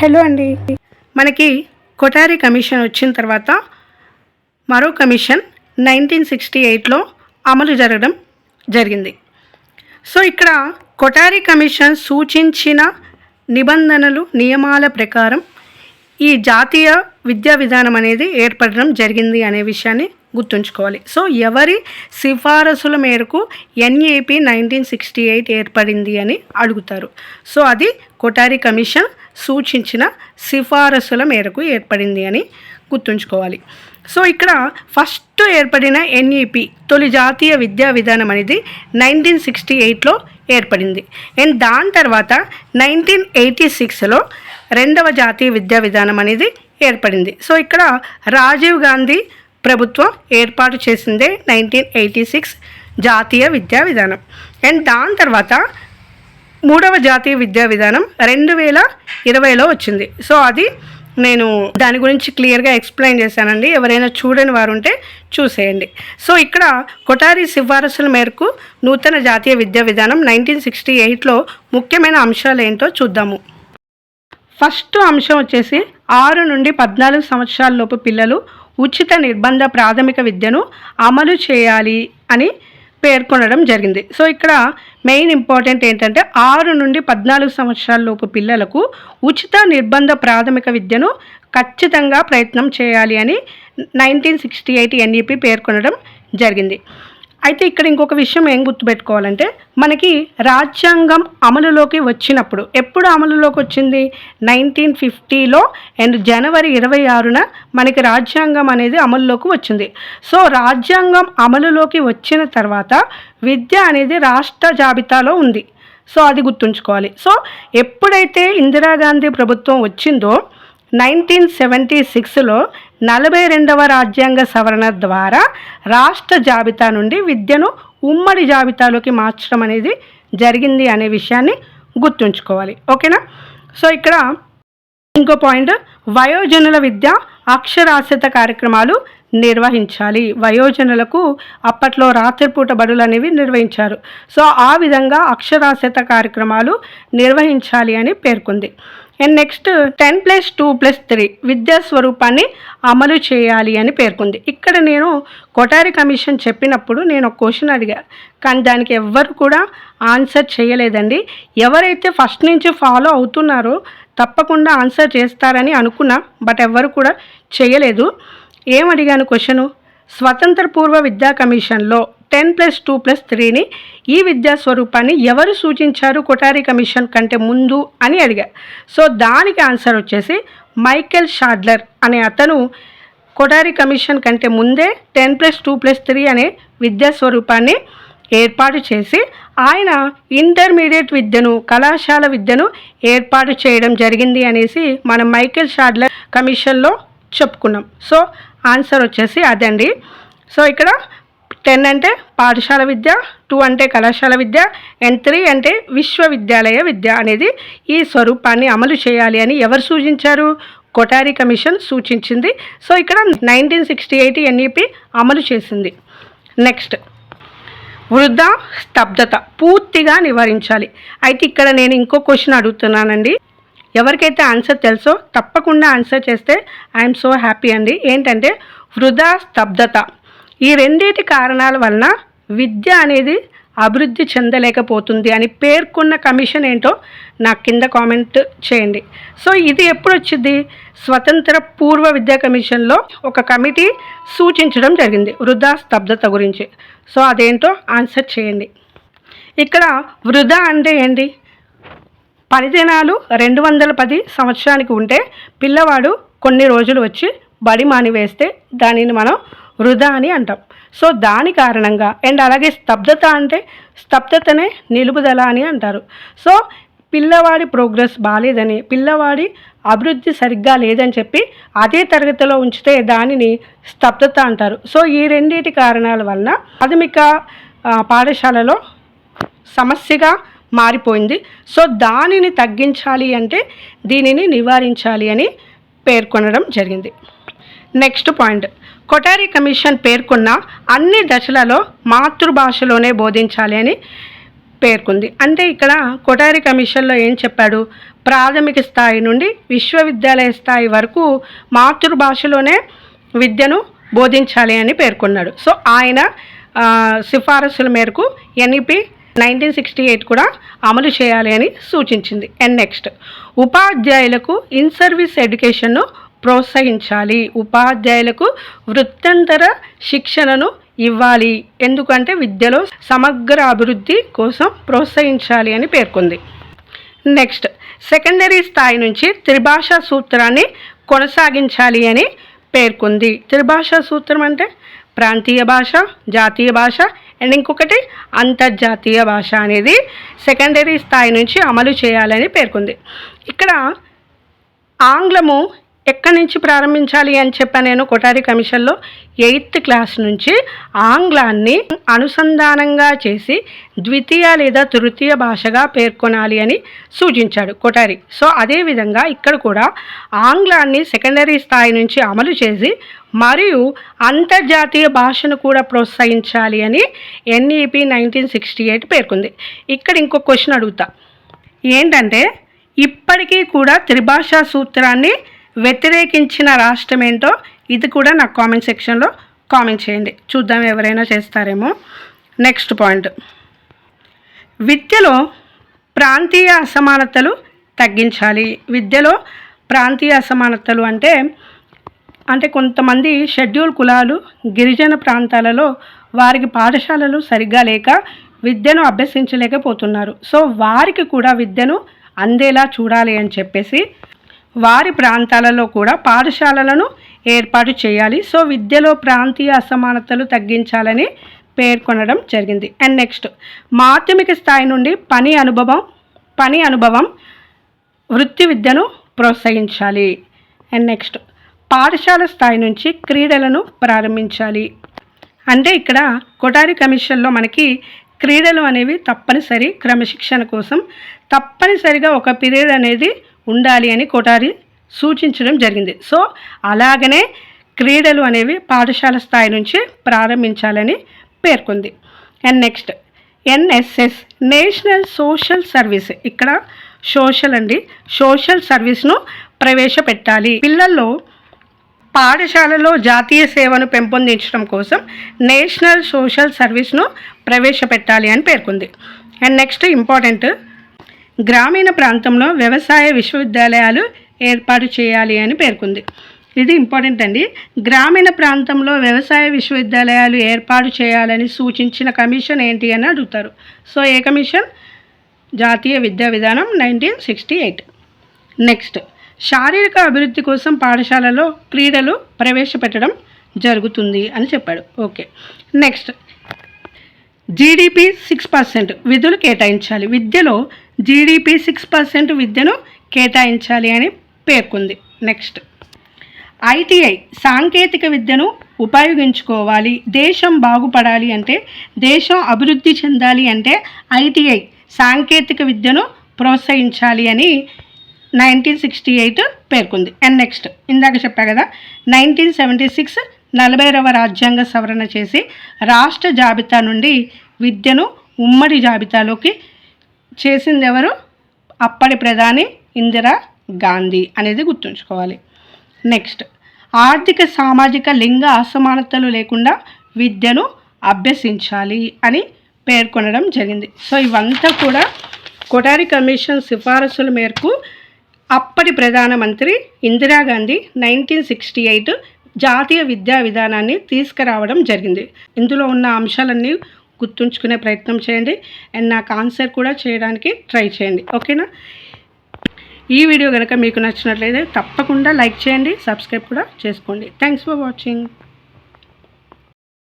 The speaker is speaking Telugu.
హలో అండి. మనకి కొటారి కమిషన్ వచ్చిన తర్వాత మరో కమిషన్ నైన్టీన్ సిక్స్టీ ఎయిట్లో అమలు జరగడం జరిగింది. సో ఇక్కడ కొటారి కమిషన్ సూచించిన నిబంధనలు నియమాల ప్రకారం ఈ జాతీయ విద్యా విధానం అనేది ఏర్పడడం జరిగింది అనే విషయాన్ని గుర్తుంచుకోవాలి. సో ఎవరి సిఫారసుల మేరకు ఎన్ఏపి నైన్టీన్ సిక్స్టీ ఎయిట్ ఏర్పడింది అని అడుగుతారు. సో అది కొటారి కమిషన్ సూచించిన సిఫారసుల మేరకు ఏర్పడింది అని గుర్తుంచుకోవాలి. సో ఇక్కడ ఫస్ట్ ఏర్పడిన ఎన్ఈపి తొలి జాతీయ విద్యా విధానం అనేది నైన్టీన్ సిక్స్టీ ఎయిట్లో ఏర్పడింది. అండ్ దాని తర్వాత నైన్టీన్ ఎయిటీ సిక్స్లో రెండవ జాతీయ విద్యా విధానం అనేది ఏర్పడింది. సో ఇక్కడ రాజీవ్ గాంధీ ప్రభుత్వం ఏర్పాటు చేసిందే నైన్టీన్ ఎయిటీ సిక్స్ జాతీయ విద్యా విధానం. అండ్ దాని తర్వాత మూడవ జాతీయ విద్యా విధానం రెండు వేల ఇరవైలో వచ్చింది. సో అది నేను దాని గురించి క్లియర్గా ఎక్స్ప్లెయిన్ చేశానండి. ఎవరైనా చూడని వారు ఉంటే చూసేయండి. సో ఇక్కడ కొటారి సిఫారసుల మేరకు నూతన జాతీయ విద్యా విధానం నైన్టీన్ సిక్స్టీ ఎయిట్లో ముఖ్యమైన అంశాలు ఏంటో చూద్దాము. ఫస్ట్ అంశం వచ్చేసి ఆరు నుండి పద్నాలుగు సంవత్సరాల లోపు పిల్లలు ఉచిత నిర్బంధ ప్రాథమిక విద్యను అమలు చేయాలి అని పేర్కొనడం జరిగింది. సో ఇక్కడ మెయిన్ ఇంపార్టెంట్ ఏంటంటే ఆరు నుండి పద్నాలుగు సంవత్సరాల లోపు పిల్లలకు ఉచిత నిర్బంధ ప్రాథమిక విద్యను ఖచ్చితంగా ప్రయత్నం చేయాలి అని నైన్టీన్ సిక్స్టీ ఎయిట్ ఎన్ఈపి పేర్కొనడం జరిగింది. అయితే ఇక్కడ ఇంకొక విషయం ఏం గుర్తుపెట్టుకోవాలంటే మనకి రాజ్యాంగం అమలులోకి వచ్చినప్పుడు ఎప్పుడు అమలులోకి వచ్చింది? నైన్టీన్ ఫిఫ్టీలో అండ్ జనవరి ఇరవై ఆరున మనకి రాజ్యాంగం అనేది అమలులోకి వచ్చింది. సో రాజ్యాంగం అమలులోకి వచ్చిన తర్వాత విద్య అనేది రాష్ట్ర జాబితాలో ఉంది. సో అది గుర్తుంచుకోవాలి. సో ఎప్పుడైతే ఇందిరాగాంధీ ప్రభుత్వం వచ్చిందో నైన్టీన్ సెవెంటీ సిక్స్లో నలభై రెండవ రాజ్యాంగ సవరణ ద్వారా రాష్ట్ర జాబితా నుండి విద్యను ఉమ్మడి జాబితాలోకి మార్చడం అనేది జరిగింది అనే విషయాన్ని గుర్తుంచుకోవాలి. ఓకేనా? సో ఇక్కడ ఇంకో పాయింట్. వయోజనుల విద్య అక్షరాస్యత కార్యక్రమాలు నిర్వహించాలి. వయోజనులకు అప్పట్లో రాత్రిపూట బడులు అనేవి నిర్వహించారు. సో ఆ విధంగా అక్షరాస్యత కార్యక్రమాలు నిర్వహించాలి అని పేర్కొంది. And next ten plus two plus three విద్యా స్వరూపాన్ని అమలు చేయాలి అని పేర్కొంది. ఇక్కడ నేను కొటారి కమిషన్ చెప్పినప్పుడు నేను ఒక క్వశ్చన్ అడిగా. కానీ దానికి ఎవ్వరు కూడా ఆన్సర్ చేయలేదండి. ఎవరైతే ఫస్ట్ నుంచి ఫాలో అవుతున్నారో తప్పకుండా ఆన్సర్ చేస్తారని అనుకున్నా బట్ ఎవ్వరు కూడా చేయలేదు. ఏం అడిగాను క్వశ్చను స్వతంత్ర పూర్వ విద్యా కమిషన్లో టెన్ ప్లస్ టూ ప్లస్ త్రీని ఈ విద్యా స్వరూపాన్ని ఎవరు సూచించారు? కొటారి కమిషన్ కంటే ముందు అని అడిగా. సో దానికి ఆన్సర్ వచ్చేసి మైకెల్ షాడ్లర్ అనే అతను కొటారి కమిషన్ కంటే ముందే ten plus two plus three అనే విద్యా స్వరూపాన్ని ఏర్పాటు చేసి ఆయన ఇంటర్మీడియట్ విద్యను కళాశాల విద్యను ఏర్పాటు చేయడం జరిగింది అనేసి మనం మైకేల్ షాడ్లర్ కమిషన్లో చెప్పుకున్నాం. సో ఆన్సర్ వచ్చేసి అదండి. సో ఇక్కడ టెన్ అంటే పాఠశాల విద్య టూ అంటే కళాశాల విద్య అండ్ త్రీ అంటే విశ్వవిద్యాలయ విద్య అనేది ఈ స్వరూపాన్ని అమలు చేయాలి అని ఎవరు సూచించారు? కొటారి కమిషన్ సూచించింది. సో ఇక్కడ నైన్టీన్ సిక్స్టీ ఎయిట్ ఎన్ఈపి అమలు చేసింది. నెక్స్ట్ వృద్ధ స్తబ్దత పూర్తిగా నివారించాలి. అయితే ఇక్కడ నేను ఇంకో క్వశ్చన్ అడుగుతున్నానండి. ఎవరికైతే ఆన్సర్ తెలుసో తప్పకుండా ఆన్సర్ చేస్తే ఐఎమ్ సో హ్యాపీ అండి. ఏంటంటే వృధా స్తబ్దత ఈ రెండింటి కారణాల వలన విద్య అనేది అభివృద్ధి చెందలేకపోతుంది అని పేర్కొన్న కమిషన్ ఏంటో నాకు కింద కామెంట్ చేయండి. సో ఇది ఎప్పుడు వచ్చింది స్వతంత్ర పూర్వ విద్యా కమిషన్లో ఒక కమిటీ సూచించడం జరిగింది వృధా స్తబ్దత గురించి. సో అదేంటో ఆన్సర్ చేయండి. ఇక్కడ వృధా అంటే ఏంటి? పనిదినాలు రెండు వందల పది సంవత్సరానికి ఉంటే పిల్లవాడు కొన్ని రోజులు వచ్చి బడి మానివేస్తే దానిని మనం వృధా అని అంటాం. సో దాని కారణంగా అండ్ అలాగే స్తబ్దత అంటే స్తబ్దతనే నిలుపుదల అని అంటారు. సో పిల్లవాడి ప్రోగ్రెస్ బాగాలేదని పిల్లవాడి అభివృద్ధి సరిగ్గా లేదని చెప్పి అదే తరగతిలో ఉంచితే దానిని స్తబ్దత అంటారు. సో ఈ రెండింటి కారణాల వలన ప్రాథమిక పాఠశాలలో సమస్యగా మారిపోయింది. సో దానిని తగ్గించాలి అంటే దీనిని నివారించాలి అని పేర్కొనడం జరిగింది. Next point. కొటారి కమిషన్ పేర్కొన్న అన్ని దశలలో మాతృభాషలోనే బోధించాలి అని పేర్కొంది. అంటే ఇక్కడ కొటారి కమిషన్లో ఏం చెప్పాడు? ప్రాథమిక స్థాయి నుండి విశ్వవిద్యాలయ స్థాయి వరకు మాతృభాషలోనే విద్యను బోధించాలి అని పేర్కొన్నాడు. సో ఆయన సిఫారసుల మేరకు ఎన్ఈపి నైన్టీన్ సిక్స్టీ ఎయిట్ కూడా అమలు చేయాలి అని సూచించింది. అండ్ నెక్స్ట్ ఉపాధ్యాయులకు ఇన్ సర్వీస్ ఎడ్యుకేషన్ను ప్రోత్సహించాలి. ఉపాధ్యాయులకు వృత్తంతర శిక్షణను ఇవ్వాలి. ఎందుకంటే విద్యలో సమగ్ర అభివృద్ధి కోసం ప్రోత్సహించాలి అని పేర్కొంది. నెక్స్ట్ సెకండరీ స్థాయి నుంచి త్రిభాషా సూత్రాన్ని కొనసాగించాలి అని పేర్కొంది. త్రిభాషా సూత్రం అంటే ప్రాంతీయ భాష జాతీయ భాష అండ్ ఇంకొకటి అంతర్జాతీయ భాష అనేది సెకండరీ స్థాయి నుంచి అమలు చేయాలని పేర్కొంది. ఇక్కడ ఆంగ్లము ఎక్కడి నుంచి ప్రారంభించాలి అని చెప్పా నేను కొటారి కమిషన్లో ఎయిత్ క్లాస్ నుంచి ఆంగ్లాన్ని అనుసంధానంగా చేసి ద్వితీయ లేదా తృతీయ భాషగా పేర్కొనాలి అని సూచించాడు కొటారి సో అదేవిధంగా ఇక్కడ కూడా ఆంగ్లాన్ని సెకండరీ స్థాయి నుంచి అమలు చేసి మరియు అంతర్జాతీయ భాషను కూడా ప్రోత్సహించాలి అని ఎన్ఈపి నైన్టీన్ సిక్స్టీ ఎయిట్ పేర్కొంది. ఇక్కడ ఇంకో క్వశ్చన్ అడుగుతా. ఏంటంటే ఇప్పటికీ కూడా త్రిభాషా సూత్రాన్ని వ్యతిరేకించిన రాష్ట్రం ఏంటో ఇది కూడా నాకు కామెంట్ సెక్షన్లో కామెంట్ చేయండి. చూద్దాం ఎవరైనా చేస్తారేమో. నెక్స్ట్ పాయింట్ విద్యలో ప్రాంతీయ అసమానతలు తగ్గించాలి. విద్యలో ప్రాంతీయ అసమానతలు అంటే అంటే కొంతమంది షెడ్యూల్ కులాలు గిరిజన ప్రాంతాలలో వారికి పాఠశాలలు సరిగ్గా లేక విద్యను అభ్యసించలేకపోతున్నారు. సో వారికి కూడా విద్యను అందేలా చూడాలి అని చెప్పేసి వారి ప్రాంతాలలో కూడా పాఠశాలలను ఏర్పాటు చేయాలి. సో విద్యలో ప్రాంతీయ అసమానతలు తగ్గించాలని పేర్కొనడం జరిగింది. అండ్ నెక్స్ట్ మాధ్యమిక స్థాయి నుండి పని అనుభవం పని అనుభవం వృత్తి విద్యను ప్రోత్సహించాలి. అండ్ నెక్స్ట్ పాఠశాల స్థాయి నుంచి క్రీడలను ప్రారంభించాలి. అంటే ఇక్కడ కొటారి కమిషన్లో మనకి క్రీడలు అనేవి తప్పనిసరి క్రమశిక్షణ కోసం తప్పనిసరిగా ఒక పీరియడ్ అనేది ఉండాలి అని కొటారి సూచించడం జరిగింది. సో అలాగనే క్రీడలు అనేవి పాఠశాల స్థాయి నుంచి ప్రారంభించాలని పేర్కొంది. And next NSS national social service. ఇక్కడ సోషల్ అండి. సోషల్ సర్వీస్ను ప్రవేశపెట్టాలి. పిల్లల్లో పాఠశాలలో జాతీయ సేవను పెంపొందించడం కోసం నేషనల్ సోషల్ సర్వీస్ను ప్రవేశపెట్టాలి అని పేర్కొంది. అండ్ నెక్స్ట్ ఇంపార్టెంట్ గ్రామీణ ప్రాంతంలో వ్యవసాయ విశ్వవిద్యాలయాలు ఏర్పాటు చేయాలి అని పేర్కొంది. ఇది ఇంపార్టెంట్ అండి. గ్రామీణ ప్రాంతంలో వ్యవసాయ విశ్వవిద్యాలయాలు ఏర్పాటు చేయాలని సూచించిన కమిషన్ ఏంటి అని అడుగుతారు. సో ఏ కమిషన్? జాతీయ విద్యా విధానం నైన్టీన్ సిక్స్టీ ఎయిట్. నెక్స్ట్ శారీరక అభివృద్ధి కోసం పాఠశాలలో క్రీడలు ప్రవేశపెట్టడం జరుగుతుంది అని చెప్పాడు. Okay. Next. GDP six percent విధులు కేటాయించాలి. విద్యలో జీడిపి సిక్స్ పర్సెంట్ విద్యను కేటాయించాలి అని పేర్కొంది. నెక్స్ట్. ఐటీఐ సాంకేతిక విద్యను ఉపయోగించుకోవాలి. దేశం బాగుపడాలి అంటే దేశం అభివృద్ధి చెందాలి అంటే ఐటీఐ సాంకేతిక విద్యను ప్రోత్సహించాలి అని నైన్టీన్ సిక్స్టీ ఎయిట్ పేర్కొంది. అండ్ నెక్స్ట్ ఇందాక చెప్పా కదా నైన్టీన్ సెవెంటీ సిక్స్ నలభైరవ రాజ్యాంగ సవరణ చేసి రాష్ట్ర జాబితా నుండి విద్యను ఉమ్మడి జాబితాలోకి చేసింది ఎవరు అప్పటి ప్రధాని ఇందిరా గాంధీ అనేది గుర్తుంచుకోవాలి. నెక్స్ట్ ఆర్థిక సామాజిక లింగ అసమానతలు లేకుండా విద్యను అభ్యసించాలి అని పేర్కొనడం జరిగింది. సో ఇవంతా కూడా కొటారి కమిషన్ సిఫారసుల మేరకు అప్పటి ప్రధానమంత్రి ఇందిరాగాంధీ నైన్టీన్ సిక్స్టీ ఎయిట్ జాతీయ విద్యా విధానాన్ని తీసుకురావడం జరిగింది. ఇందులో ఉన్న అంశాలన్నీ గుర్తుంచుకునే ప్రయత్నం చేయండి. అండ్ నాకు ఆన్సర్ కూడా చేయడానికి ట్రై చేయండి. ఓకేనా? ఈ వీడియో కనుక మీకు నచ్చినట్లయితే తప్పకుండా లైక్ చేయండి సబ్స్క్రైబ్ కూడా చేసుకోండి. Thanks for watching